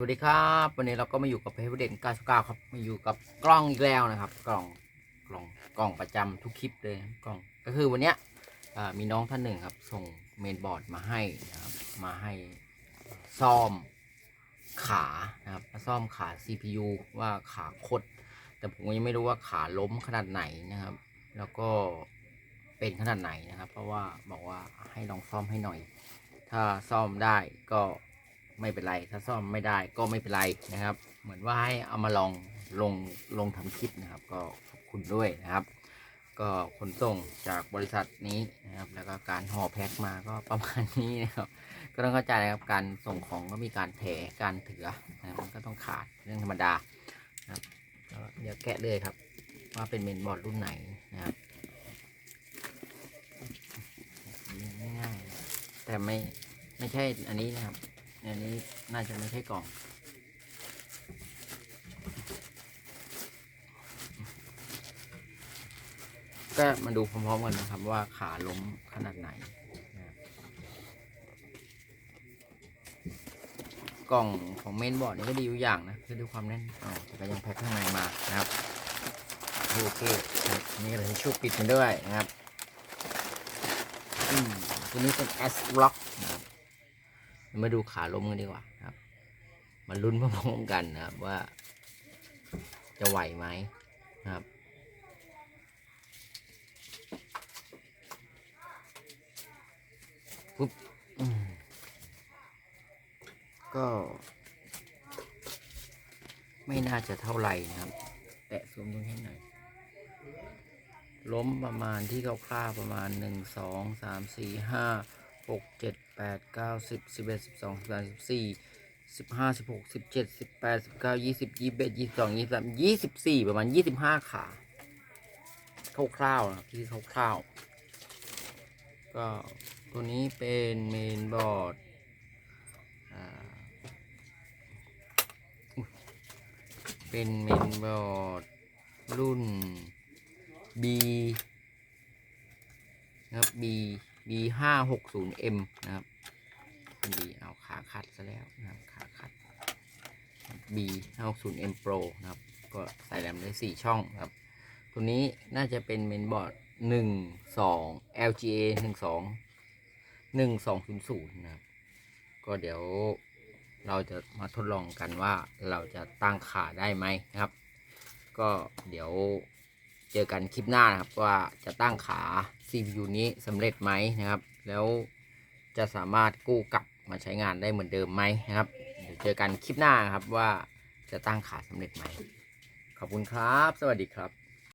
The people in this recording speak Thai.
สวัสดีครับวันนี้เราก็มาอยู่กับเพจเด่น99ครับมาอยู่กับกล้องอีกแล้วนะครับ กล้องกล้องกล้องประจำทุกคลิปเลยกล้องก็คือวันเนี้ยมีน้องท่านหนึ่งครับส่งเมนบอร์ดมาให้นะครับมาให้ซ่อมขานะครับซ่อมขา CPU ว่าขาคด แต่ผมยังไม่รู้ว่าขาล้มขนาดไหนนะครับ แล้วก็เป็นขนาดไหนนะครับ เพราะว่าบอกว่าให้ลองซ่อมให้หน่อย ถ้าซ่อมได้ก็ ไม่เป็นไร ถ้าซ่อมไม่ได้ก็ไม่เป็นไรนะครับ เหมือนว่าให้เอามาลองลงลงทำคลิปนะครับ ก็ขอบคุณด้วยนะครับ ก็ขนส่งจากบริษัทนี้นะครับ แล้วก็การห่อแพ็คมาก็ประมาณนี้นะครับก็ต้องเข้าใจนะครับการส่งของก็มีการแถการเถือนะครับมันก็ต้องขาดเรื่องธรรมดานะครับเดี๋ยวแกะเลยครับ ว่าเป็นเมนบอร์ดรุ่นไหนนะครับง่ายๆแต่ไม่ไม่ใช่อันนี้นะครับ อันนี้น่าจะไม่ใช่กล่อง ก็มาดูพร้อมๆกันนะครับว่าขาล้มขนาดไหน กล่องของเมนบอร์ดนี่ก็ดีอยู่อย่างนะคือดูความแน่นอ๋อแต่ก็ยังแพ็คข้างในมานะครับโอเคครับนี่เราจะช่วยปิดมันด้วยนะครับ อืมตัวนี้เป็น S Block นะครับ มาดูขาล้มกันดีกว่าครับมาลุ้นพร้อมกันนะครับว่า จะไหวไหมนะครับปุ๊บก็ ไม่น่าจะเท่าไหร่นะครับ แตะซูมตรงนี้หน่อยล้มประมาณที่คร่าวๆประมาณหนึ่งสองสามสี่ห้าหกเจ็ด แปดเก้าสิบสิบเอ็ดสิบสองสิบสามสิบสี่สิบห้าสิบหกสิบเจ็ดสิบแปดสิบเก้ายี่สิบยี่สิบเอ็ดยี่สิบสองยี่สิบสามยี่สิบสี่ประมาณยี่สิบห้าขาคร่าวๆนะครับที่คร่าวๆก็ตัวนี้เป็นเมนบอร์ดเป็นเมนบอร์ดรุ่น B นะครับ B B ห้าหกศูนย์ M นะครับ B เอาขาขัดซะแล้วนะครับขาขัด B ห้าหกศูนย์ M Pro นะครับ ก็ใส่แรมได้สี่ช่องครับ ตัวนี้น่าจะเป็นเมนบอร์ดหนึ่งสอง LGA หนึ่งสองหนึ่งสองศูนย์ศูนย์นะครับ ก็เดี๋ยวเราจะมาทดลองกันว่าเราจะตั้งขาได้ไหมนะครับ ก็เดี๋ยว เจอกันคลิปหน้านะครับว่าจะตั้งขา CPU นี้สำเร็จไหมนะครับ แล้วจะสามารถกู้กลับมาใช้งานได้เหมือนเดิมไหมนะครับเดี๋ยวเจอกันคลิปหน้าครับว่าจะตั้งขาสำเร็จไหมขอบคุณครับ สวัสดีครับ